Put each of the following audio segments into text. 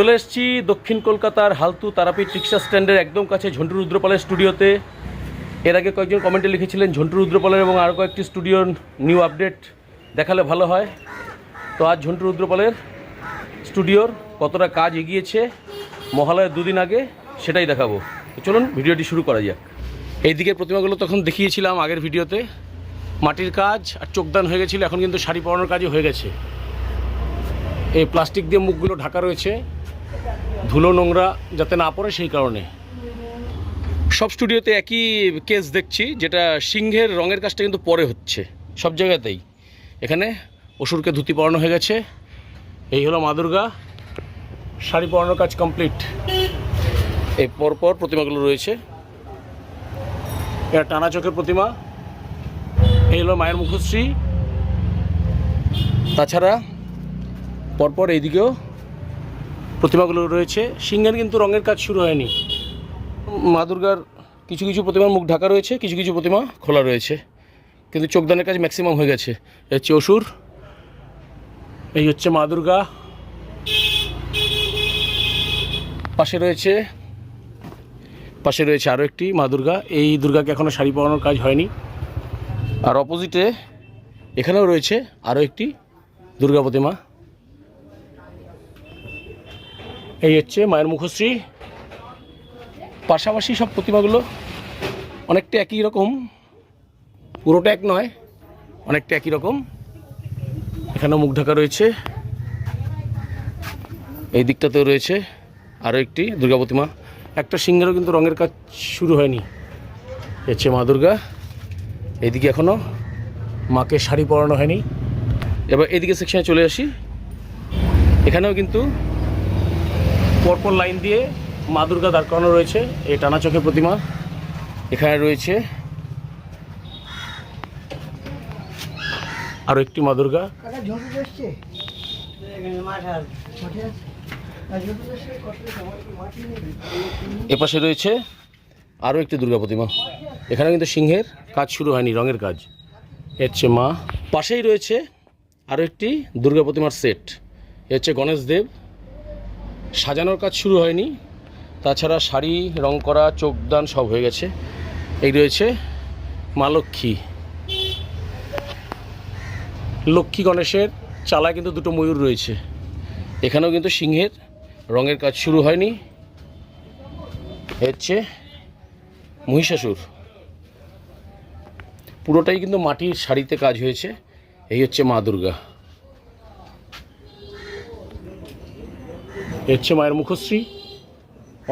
চলে এসেছি দক্ষিণ কলকাতার হালতু তারাপীঠ রিক্সা স্ট্যান্ডের একদম কাছে ঝন্টু রুদ্রপালের স্টুডিওতে। এর আগে কয়েকজন কমেন্টে লিখেছিলেন, ঝন্টু রুদ্রপালের এবং আরও কয়েকটি স্টুডিওর নিউ আপডেট দেখালে ভালো হয়। তো আজ ঝন্টু রুদ্রপালের স্টুডিওর কতটা কাজ এগিয়েছে মহালয়ের দুদিন আগে, সেটাই দেখাবো। তো চলুন, ভিডিওটি শুরু করা যাক। এই দিকের প্রতিমাগুলো তখন দেখিয়েছিলাম আগের ভিডিওতে। মাটির কাজ আর চোখদান হয়ে গেছিল, এখন কিন্তু শাড়ি পরানোর কাজও হয়ে গেছে। এই প্লাস্টিক দিয়ে মুখগুলো ঢাকা রয়েছে। ধুলো নোংরা যাতে না পড়ে সেই কারণে। সব স্টুডিওতে একই কেস দেখছি, যেটা সিংহের রঙের কাজটা কিন্তু পরে হচ্ছে, সব জায়গাতেই। এখানে অসুরকে ধুতি পরানো হয়ে গেছে, এই হলো মা দুর্গা, শাড়ি পরানোর কাজ কমপ্লিট। এই পরপর প্রতিমাগুলো রয়েছে এটা টানা চোখের প্রতিমা, এই হলো মায়ের মুখশ্রী। তাছাড়া পরপর এইদিকেও প্রতিমাগুলো রয়েছে। সিংহের কিন্তু রঙের কাজ শুরু হয়নি। মা দুর্গার কিছু কিছু প্রতিমার মুখ ঢাকা রয়েছে, কিছু কিছু প্রতিমা খোলা রয়েছে। কিন্তু চোখদানের কাজ ম্যাক্সিমাম হয়ে গেছে। হচ্ছে অসুর, এই হচ্ছে মা দুর্গা। পাশে রয়েছে পাশে রয়েছে আরও একটি মা দুর্গা। এই দুর্গাকে এখনও শাড়ি পরানোর কাজ হয়নি। আর অপোজিটে এখানেও রয়েছে আরও একটি দুর্গা প্রতিমা। এই হচ্ছে মায়ের মুখশ্রী। পাশাপাশি সব প্রতিমাগুলো অনেকটা একই রকম। পুরোটা এক নয়, অনেকটা একই রকম। এখানেও মুখ ঢাকা রয়েছে। এই দিকটাতেও রয়েছে আরও একটি দুর্গা প্রতিমা। একটা সিংহেরও কিন্তু রঙের কাজ শুরু হয়নি। হচ্ছে মা দুর্গা। এইদিকে এখনও মাকে শাড়ি পরানো হয়নি। এবার এদিকে সেকশনে চলে আসি। এখানেও কিন্তু পরপর লাইন দিয়ে মা দুর্গা দাঁড় করানো রয়েছে এই টানা চোখের প্রতিমা এখানে রয়েছে। আরও একটি মা দুর্গা। এপাশে রয়েছে আরও একটি দুর্গা প্রতিমা। এখানে কিন্তু সিংহের কাজ শুরু হয়নি রঙের কাজ। এ হচ্ছে মা। পাশেই রয়েছে আরও একটি দুর্গা প্রতিমার সেট। এ হচ্ছে গণেশ দেব সাজানোর কাজ শুরু হয়নি। তাছাড়া শাড়ি, রং করা চোখদান সব হয়ে গেছে। এই রয়েছে মা লক্ষ্মী। লক্ষ্মী গণেশের চালায় কিন্তু দুটো ময়ূর রয়েছে। এখানেও কিন্তু সিংহের রঙের কাজ শুরু হয়নি। হচ্ছে মহিষাসুর। পুরোটাই কিন্তু মাটির শাড়িতে কাজ হয়েছে। এই হচ্ছে মা দুর্গা। হচ্ছে মায়ের মুখশ্রী।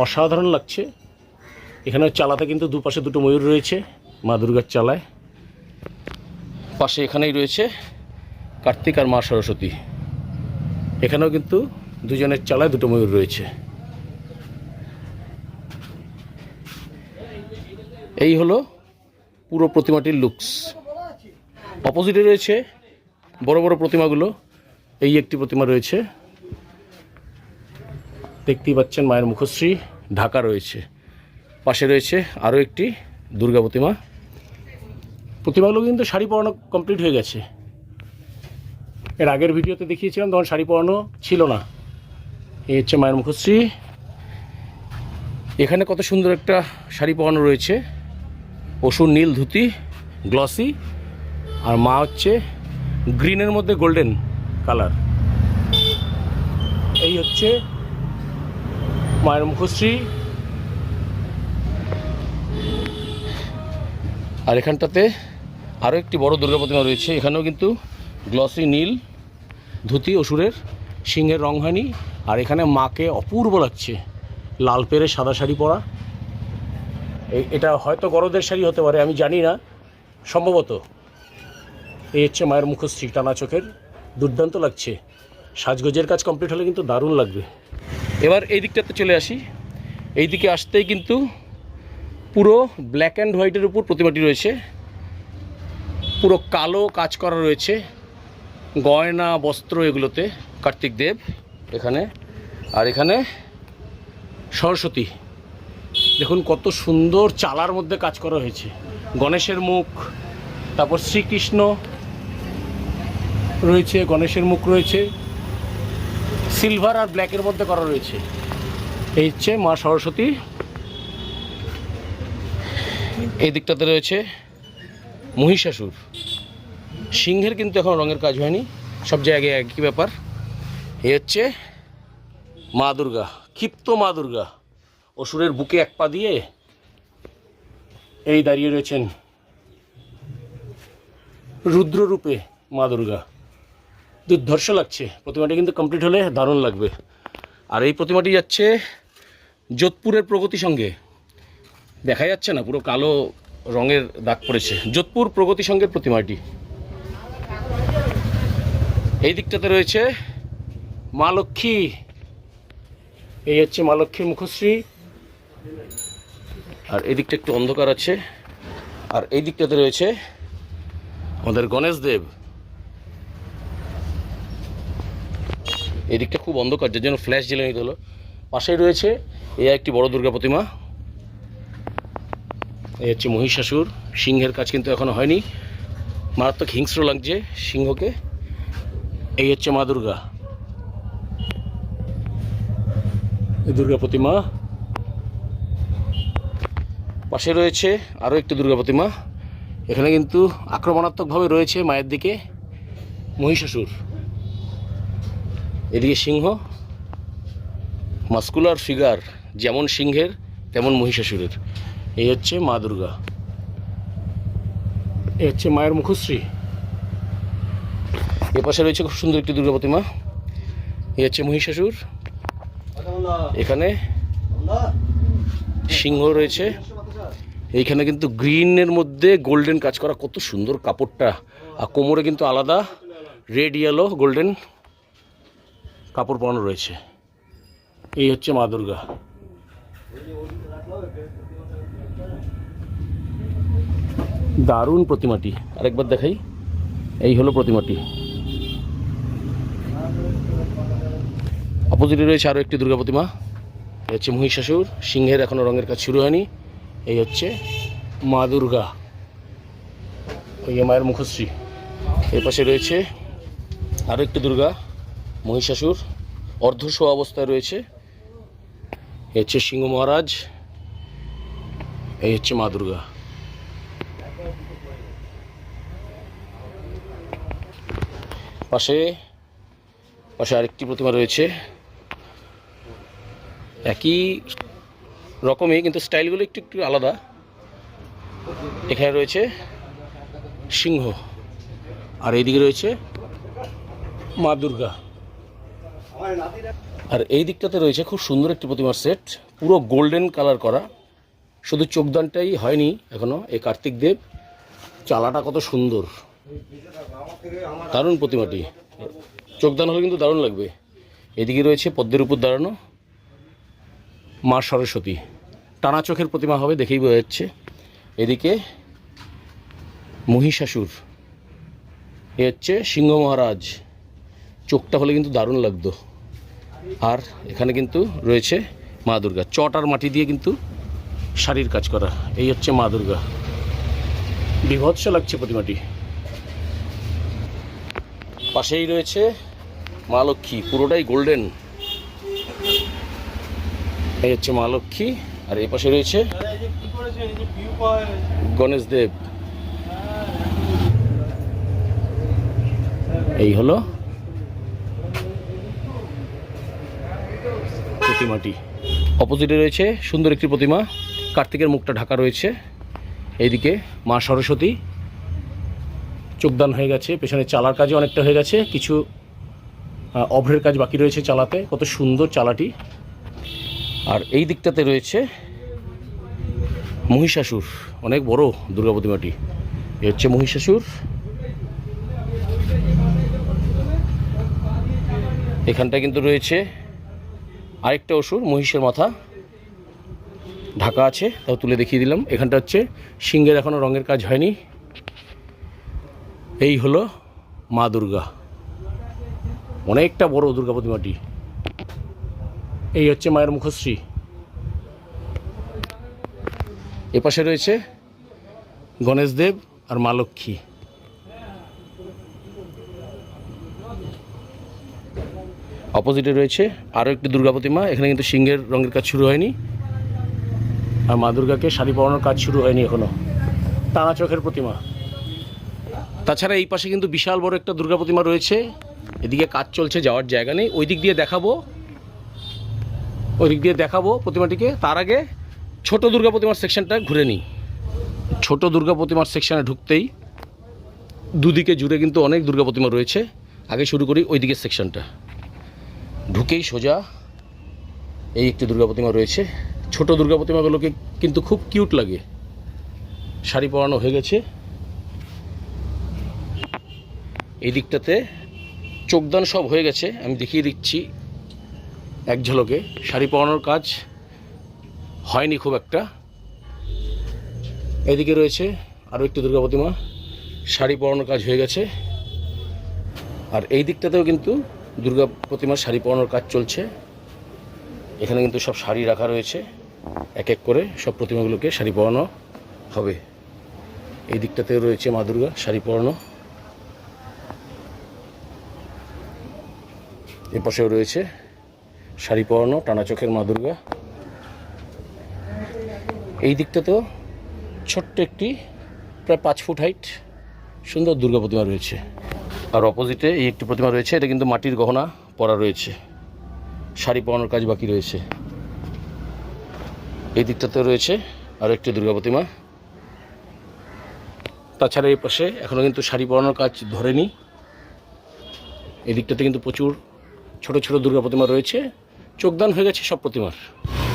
অসাধারণ লাগছে। এখানে চালাতে কিন্তু দুপাশে দুটো ময়ূর রয়েছে, মা দুর্গার চালায়। পাশে এখানেই রয়েছে কার্তিক আর মা সরস্বতী। এখানেও কিন্তু দুজনের চালায় দুটো ময়ূর রয়েছে। এই হলো পুরো প্রতিমাটির লুকস। অপোজিটে রয়েছে বড় বড় প্রতিমাগুলো। এই একটি প্রতিমা রয়েছে। দেখতেই পাচ্ছেন মায়ের মুখশ্রী ঢাকা রয়েছে। পাশে রয়েছে আরও একটি দুর্গা প্রতিমা। প্রতিমাগুলো কিন্তু শাড়ি পরানো কমপ্লিট হয়ে গেছে। এর আগের ভিডিওতে দেখিয়েছিলাম, তখন শাড়ি পরানো ছিল না। এই হচ্ছে মায়ের মুখশ্রী। এখানে কত সুন্দর একটা শাড়ি পরানো রয়েছে। অসুর নীল ধুতি গ্লসি আর মা হচ্ছে গ্রিনের মধ্যে গোল্ডেন কালার এই হচ্ছে মায়ের মুখশ্রী। আর এখানটাতে আরও একটি বড় দুর্গা প্রতিমা রয়েছে। এখানেও কিন্তু গ্লসি নীল, ধুতি, অসুরের, সিংহের রং হয়নি আর এখানে মাকে অপূর্ব লাগছে। লাল পেরে সাদা শাড়ি পরা। এটা হয়তো গরদের শাড়ি হতে পারে, আমি জানি না। সম্ভবত এই হচ্ছে মায়ের মুখশ্রী, টানা চোখের। দুর্দান্ত লাগছে। সাজগোজের কাজ কমপ্লিট হলে কিন্তু দারুণ লাগবে। এবার এই দিকটাতে চলে আসি। এই দিকে আসতেই কিন্তু পুরো ব্ল্যাক অ্যান্ড হোয়াইটের উপর প্রতিমাটি রয়েছে। পুরো কালো কাজ করা রয়েছে। গয়না, বস্ত্র এগুলোতে কার্তিক দেব এখানে। আর এখানে সরস্বতী। দেখুন কত সুন্দর চালার মধ্যে কাজ করা হয়েছে। গণেশের মুখ, তারপর শ্রীকৃষ্ণ রয়েছে, গণেশের মুখ রয়েছে। সিলভার আর ব্ল্যাকের মধ্যে করা রয়েছে। এই হচ্ছে মা সরস্বতী। এই দিকটাতে রয়েছে মহিষাসুর। সিংহের কিন্তু এখন রঙের কাজ হয়নি, সব জায়গায় একই ব্যাপার। এই হচ্ছে মা দুর্গা, ক্ষিপ্ত মা দুর্গা। অসুরের বুকে এক পা দিয়ে এই দাঁড়িয়ে রয়েছেন রুদ্ররূপে মা দুর্গা। দুর্ধর্ষ লাগছে। প্রতিমাটি কিন্তু কমপ্লিট হলে দারুণ লাগবে। আর এই প্রতিমাটি যাচ্ছে যোধপুরের প্রগতি সঙ্গে। দেখা যাচ্ছে না, পুরো কালো রঙের দাগ পড়েছে। যোধপুর প্রগতি সঙ্গের প্রতিমাটি। এই দিকটাতে রয়েছে মা লক্ষ্মী। এই হচ্ছে মা লক্ষ্মীর মুখশ্রী। আর এই দিকটা একটু অন্ধকার আছে। আর এই দিকটাতে রয়েছে আমাদের গণেশ দেব। এই দিকটা খুব অন্ধকার, যার জন্য ফ্ল্যাশ জেলে নিতে হলো। পাশেই রয়েছে এই একটি বড় দুর্গা প্রতিমা। এই হচ্ছে মহিষাসুর। সিংহের কাজ কিন্তু এখনও হয়নি। মারাত্মক হিংস্র লাগছে সিংহকে। এই হচ্ছে মা দুর্গা। দুর্গা প্রতিমা। পাশে রয়েছে আরও একটি দুর্গা প্রতিমা। এখানে কিন্তু আক্রমণাত্মকভাবে রয়েছে মায়ের দিকে মহিষাসুর। এদিকে সিংহ মাস্কুলার ফিগার যেমন সিংহের, তেমন মহিষাসুরের। এই হচ্ছে মা দুর্গা। এই হচ্ছে মায়ের মুখশ্রী। এ পাশে রয়েছে খুব সুন্দর একটি দুর্গা প্রতিমা। এই হচ্ছে মহিষাসুর। এখানে সিংহ রয়েছে। এইখানে কিন্তু গ্রিনের মধ্যে গোল্ডেন কাজ করা কত সুন্দর কাপড়টা। আর কোমরে কিন্তু আলাদা। রেড ইয়েলো গোল্ডেন কাপড় পরানো রয়েছে। এই হচ্ছে মা দুর্গা। দারুণ প্রতিমাটি। আরেকবার দেখাই। এই হলো প্রতিমাটি। অপোজিটে রয়েছে আরও একটি দুর্গা প্রতিমা। এই হচ্ছে মহিষাসুর। সিংহের এখনও রঙের কাজ শুরু হয়নি। এই হচ্ছে মা দুর্গা। ওই মায়ের মুখশ্রী। এর পাশে রয়েছে আরও একটি দুর্গা। মহিষাসুর, অর্ধশো অবস্থায় রয়েছে। এই হচ্ছে সিংহ মহারাজ, এই হচ্ছে মা দুর্গা। পাশে পাশে আরেকটি প্রতিমা রয়েছে। একই রকমই, কিন্তু স্টাইলগুলো একটু একটু আলাদা। এখানে রয়েছে সিংহ, আর এইদিকে রয়েছে মা দুর্গা। আর এই দিকটাতে রয়েছে খুব সুন্দর একটি প্রতিমার সেট, পুরো গোল্ডেন কালার করা। শুধু চোখদানটাই হয়নি এখনও, এই কার্তিক দেব। চালাটা কত সুন্দর। দারুণ প্রতিমাটি। চোখদান হলে কিন্তু দারুণ লাগবে। এদিকে রয়েছে পদ্মের উপর দাঁড়ানো মা সরস্বতী। টানা চোখের প্রতিমা হবে দেখেই বোঝা যাচ্ছে। এদিকে মহিষাসুর। এ হচ্ছে সিংহ মহারাজ। চোখটা হলে কিন্তু দারুণ লাগতো। আর এখানে কিন্তু রয়েছে মা দুর্গা। চট আর মাটি দিয়ে কিন্তু শাড়ির কাজ করা। এই হচ্ছে মা দুর্গা। বিভৎস লাগছে প্রতিমাটি। পাশেই রয়েছে মা লক্ষ্মী। পুরোটাই গোল্ডেন। এই হচ্ছে মা লক্ষ্মী। আর এই পাশে রয়েছে গণেশ দেব। এই হলো প্রতিমাটি। অপোজিটে রয়েছে সুন্দর একটি প্রতিমা, কার্তিকের মুখটা ঢাকা রয়েছে। এইদিকে মা সরস্বতী। চোখদান হয়ে গেছে, পেছনে চালার কাজে অনেকটা হয়ে গেছে, কিছু অভ্রের কাজ বাকি রয়েছে চালাতে, কত সুন্দর চালাটি। আর এই দিকটাতে রয়েছে মহিষাসুর, অনেক বড় দুর্গা প্রতিমাটি। এ হচ্ছে মহিষাসুর। এখানটায় কিন্তু রয়েছে আরেকটা অসুর, মহিষের মাথা। ঢাকা আছে, তাও তুলে দেখিয়ে দিলাম। এখানটা হচ্ছে সিংহের এখনও রঙের কাজ হয়নি। এই হলো মা দুর্গা। অনেকটা বড় দুর্গা প্রতিমাটি এই হচ্ছে মায়ের মুখশ্রী। এপাশে রয়েছে গণেশ দেব আর মা লক্ষ্মী। অপোজিটে রয়েছে আরও একটি দুর্গা প্রতিমা। এখানে কিন্তু সিংহের রঙের কাজ শুরু হয়নি। আর মা দুর্গাকে শাড়ি পরানোর কাজ শুরু হয়নি এখনও টানা চোখের প্রতিমা। তাছাড়া এই পাশে কিন্তু বিশাল বড় একটা দুর্গা প্রতিমা রয়েছে। এদিকে কাজ চলছে, যাওয়ার জায়গা নেই। ওই দিক দিয়ে দেখাবো। ওই দিক দিয়ে দেখাবো প্রতিমাটিকে। তার আগে ছোট দুর্গা প্রতিমার সেকশনটা ঘুরে নিই। ছোট দুর্গা প্রতিমার সেকশনে ঢুকতেই দুদিকে জুড়ে কিন্তু অনেক দুর্গা প্রতিমা রয়েছে। আগে শুরু করি ওই দিকের সেকশনটা। ঢুকেই সোজা এই একটি দুর্গা প্রতিমা রয়েছে। ছোট দুর্গা প্রতিমাগুলোকে কিন্তু খুব কিউট লাগে। শাড়ি পরানো হয়ে গেছে। এই দিকটাতে চোখদান সব হয়ে গেছে। আমি দেখিয়ে দিচ্ছি এক ঝলকে। শাড়ি পরানোর কাজ হয়নি খুব একটা। এদিকে রয়েছে আরও একটি দুর্গা প্রতিমা। শাড়ি পরানোর কাজ হয়ে গেছে। আর এই দিকটাতেও কিন্তু দুর্গা প্রতিমার শাড়ি পরানোর কাজ চলছে। এখানে কিন্তু সব শাড়ি রাখা রয়েছে। এক এক করে সব প্রতিমাগুলোকে শাড়ি পরানো হবে। এই দিকটাতেও রয়েছে মা দুর্গা, শাড়ি পরানো। এ পাশেও রয়েছে শাড়ি পরানো টানা চোখের মা দুর্গা। এই দিকটাতেও ছোট্ট একটি প্রায় পাঁচ ফুট হাইট সুন্দর দুর্গা প্রতিমা রয়েছে। আর অপোজিটে এই একটি প্রতিমা রয়েছে, এটা কিন্তু মাটির গহনা পরা রয়েছে। শাড়ি পরানোর কাজ বাকি রয়েছে। এই দিকটাতে রয়েছে আরও একটি দুর্গা প্রতিমা। তাছাড়া এই পাশে এখনও কিন্তু শাড়ি পরানোর কাজ ধরেনি। এই দিকটাতে কিন্তু প্রচুর ছোট ছোট দুর্গা প্রতিমা রয়েছে। চোখদান হয়ে গেছে সব প্রতিমার।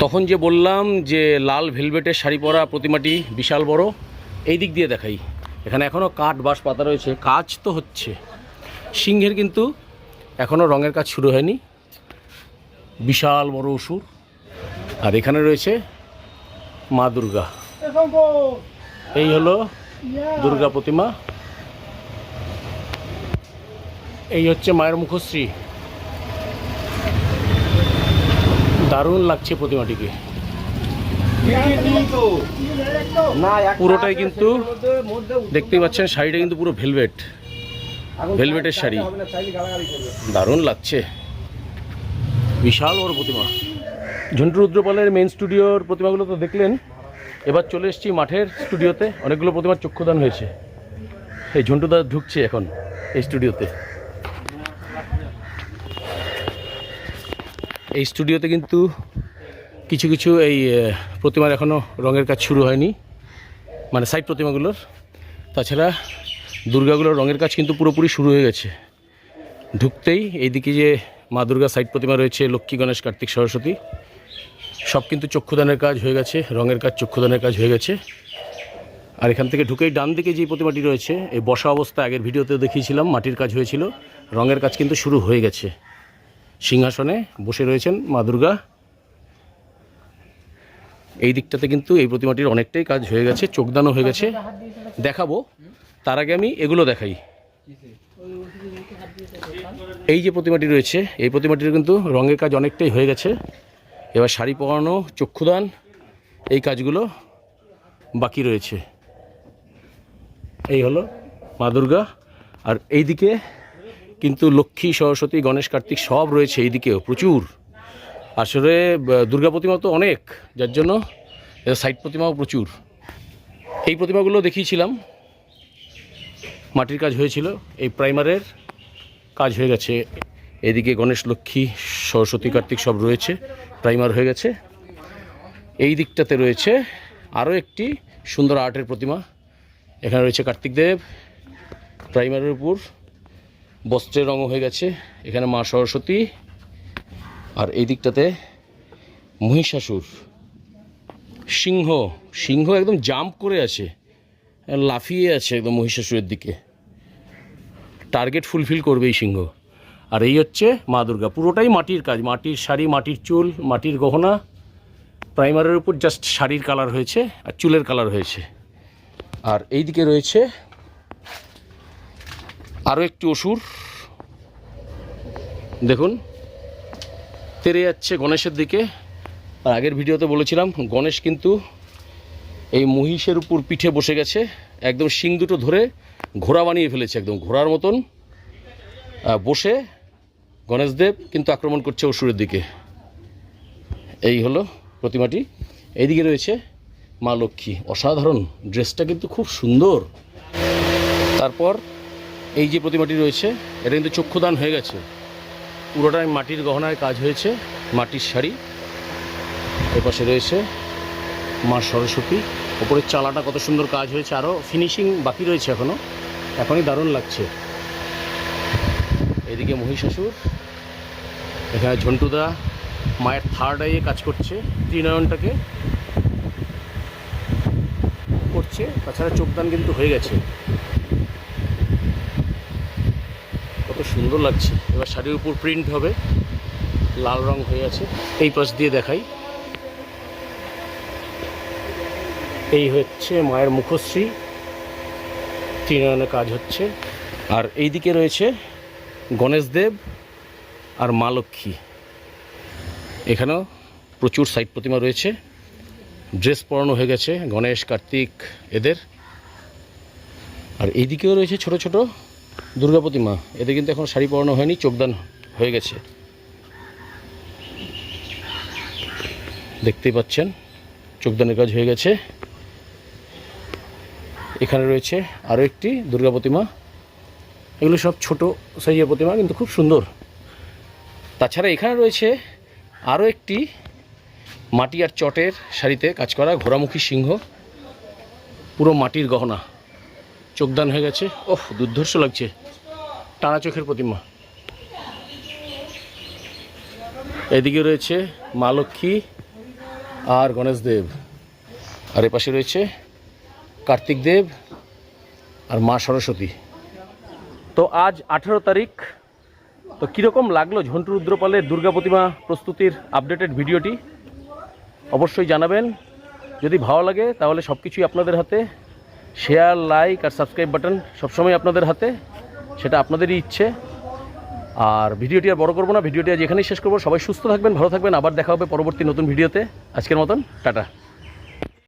তখন যে বললাম যে লাল ভেলভেটের শাড়ি পরা প্রতিমাটি বিশাল বড়, এই দিক দিয়ে দেখাই। এখানে এখনও কাঠ বাঁশ পাতা রয়েছে। কাজ তো হচ্ছে। সিংহের কিন্তু এখনও রঙের কাজ শুরু হয়নি। বিশাল বড় অসুর। আর এখানে রয়েছে মা দুর্গা। এই হলো দুর্গা প্রতিমা। এই হচ্ছে মায়ের মুখশ্রী। দারুণ লাগছে প্রতিমাটিকে। পুরোটাই কিন্তু দেখতেই পাচ্ছেন, শাড়িটা কিন্তু পুরো ভেলভেট ভেলভেটের শাড়ি। দারুণ লাগছে। বিশাল বড় প্রতিমা। ঝন্টু রুদ্রপালের মেন স্টুডিওর প্রতিমাগুলো তো দেখলেন। এবার চলে এসেছি মাঠের স্টুডিওতে অনেকগুলো প্রতিমার চক্ষুদান হয়েছে। এই ঝন্টুদা ঢুকছে এখন এই স্টুডিওতে এই স্টুডিওতে কিন্তু কিছু কিছু এই প্রতিমার এখনও রঙের কাজ শুরু হয়নি। মানে সাইড প্রতিমাগুলোর। তাছাড়া দুর্গাগুলোর রঙের কাজ কিন্তু পুরোপুরি শুরু হয়ে গেছে। ঢুকতেই এইদিকে যে মা দুর্গা সাইড প্রতিমা রয়েছে, লক্ষ্মী, গণেশ, কার্তিক, সরস্বতী, সব কিন্তু চক্ষুদানের কাজ হয়ে গেছে, রঙের কাজ চক্ষুদানের কাজ হয়ে গেছে। আর এখান থেকে ঢুকেই ডান দিকে যে প্রতিমাটি রয়েছে, এই বসা অবস্থা আগের ভিডিওতে দেখিয়েছিলাম, মাটির কাজ হয়েছিল, রঙের কাজ কিন্তু শুরু হয়ে গেছে। সিংহাসনে বসে রয়েছেন মা দুর্গা। এই দিকটাতে কিন্তু এই প্রতিমাটির অনেকটাই কাজ হয়ে গেছে চোখদানও হয়ে গেছে। দেখাবো তার আগে আমি এগুলো দেখাই। এই যে প্রতিমাটি রয়েছে, এই প্রতিমাটির কিন্তু রঙের কাজ অনেকটাই হয়ে গেছে। এবার শাড়ি পরানো, চক্ষুদান, এই কাজগুলো বাকি রয়েছে। এই হলো মা দুর্গা। আর এইদিকে কিন্তু লক্ষ্মী, সরস্বতী, গণেশ, কার্তিক সব রয়েছে এইদিকেও, প্রচুর। আসলে দুর্গা প্রতিমা তো অনেক, যার জন্য সাইড প্রতিমাও প্রচুর। এই প্রতিমাগুলো দেখিয়েছিলাম। মাটির কাজ হয়েছিল, এই প্রাইমারের কাজ হয়ে গেছে। এদিকে গণেশ, লক্ষ্মী, সরস্বতী, কার্তিক সব রয়েছে, প্রাইমার হয়ে গেছে। এই দিকটাতে রয়েছে আরও একটি সুন্দর আর্টের প্রতিমা। এখানে রয়েছে কার্তিক দেব, প্রাইমারের উপর বস্ত্রের রঙও হয়ে গেছে। এখানে মা সরস্বতী আর এই দিকটাতে মহিষাসুর। সিংহ সিংহ একদম জাম্প করে আছে। লাফিয়ে আছে একদম মহিষাসুরের দিকে। টার্গেট ফুলফিল করবে এই সিংহ। আর এই হচ্ছে মা দুর্গা। পুরোটাই মাটির কাজ, মাটির শাড়ি, মাটির চুল, মাটির গহনা। প্রাইমারের উপর জাস্ট শাড়ির কালার হয়েছে আর চুলের কালার হয়েছে। আর এই দিকে রয়েছে আরও একটি অসুর। দেখুন, তেরে যাচ্ছে গণেশের দিকে। আর আগের ভিডিওতে বলেছিলাম, গণেশ কিন্তু এই মহিষের উপর পিঠে বসে গেছে, একদম শিং দুটো ধরে ঘোড়া বানিয়ে ফেলেছে, একদম ঘোড়ার মতন। বসে গণেশদেব কিন্তু আক্রমণ করছে অসুরের দিকে। এই হলো প্রতিমাটি। এইদিকে রয়েছে মা লক্ষ্মী। অসাধারণ ড্রেসটা কিন্তু খুব সুন্দর। তারপর এই যে প্রতিমাটি রয়েছে, এটা কিন্তু চক্ষুদান হয়ে গেছে। পুরোটাই মাটির গহনায় কাজ হয়েছে, মাটির শাড়ি। এপাশে রয়েছে মা সরস্বতী। ওপরের চালাটা কত সুন্দর কাজ হয়েছে আরও ফিনিশিং বাকি রয়েছে এখনও এখনই দারুণ লাগছে। এদিকে মহিষাসুর, এখানে ঝন্টুদা, মায়ের থার্ড আইয়ে কাজ করছে, ত্রিনয়নটাকে করছে, তাছাড়া চোখদান কিন্তু হয়ে গেছে। কত সুন্দর লাগছে। এবার শাড়ির উপর প্রিন্ট হবে, লাল রং হয়ে আছে। এই পাশ দিয়ে দেখাই। এই হচ্ছে মায়ের মুখশ্রী। ত্রিনয়নে কাজ হচ্ছে। আর এইদিকে রয়েছে গণেশদেব আর মা লক্ষ্মী। এখানেও প্রচুর সাইড প্রতিমা রয়েছে। ড্রেস পরানো হয়ে গেছে গণেশ, কার্তিক এদের। আর এইদিকেও রয়েছে ছোট ছোট দুর্গা প্রতিমা। এদের কিন্তু এখন শাড়ি পরানো হয়নি, চোখদান হয়ে গেছে। দেখতেই পাচ্ছেন, চোখদানের কাজ হয়ে গেছে। এখানে রয়েছে আরও একটি দুর্গা প্রতিমা। এগুলো সব ছোট সাইজের প্রতিমা, কিন্তু খুব সুন্দর। তাছাড়া এখানে রয়েছে আরও একটি মাটি আর চটের শাড়িতে কাজ করা ঘোড়ামুখী সিংহ। পুরো মাটির গহনা। চোখদান হয়ে গেছে। ওহ দুর্ধর্ষ লাগছে। টানা চোখের প্রতিমা। এদিকে রয়েছে মা লক্ষ্মী আর গণেশ দেব। আর এপাশে রয়েছে কার্তিক দেব আর মা সরস্বতী। তো আজ আঠেরো তারিখ। তো কীরকম লাগল ঝন্টু রুদ্রপালের দুর্গা প্রতিমা প্রস্তুতির আপডেটেড ভিডিওটি? অবশ্যই জানাবেন। যদি ভালো লাগে তাহলে সব কিছুই আপনাদের হাতে। শেয়ার লাইক আর সাবস্ক্রাইব বাটন সবসময় আপনাদের হাতে। সেটা আপনাদেরই ইচ্ছে। আর ভিডিওটি আর বড় করব না, ভিডিওটি আজ এখানেই শেষ করব। সবাই সুস্থ থাকবেন, ভালো থাকবেন। আবার দেখা হবে পরবর্তী নতুন ভিডিওতে। আজকের মতন, টাটা।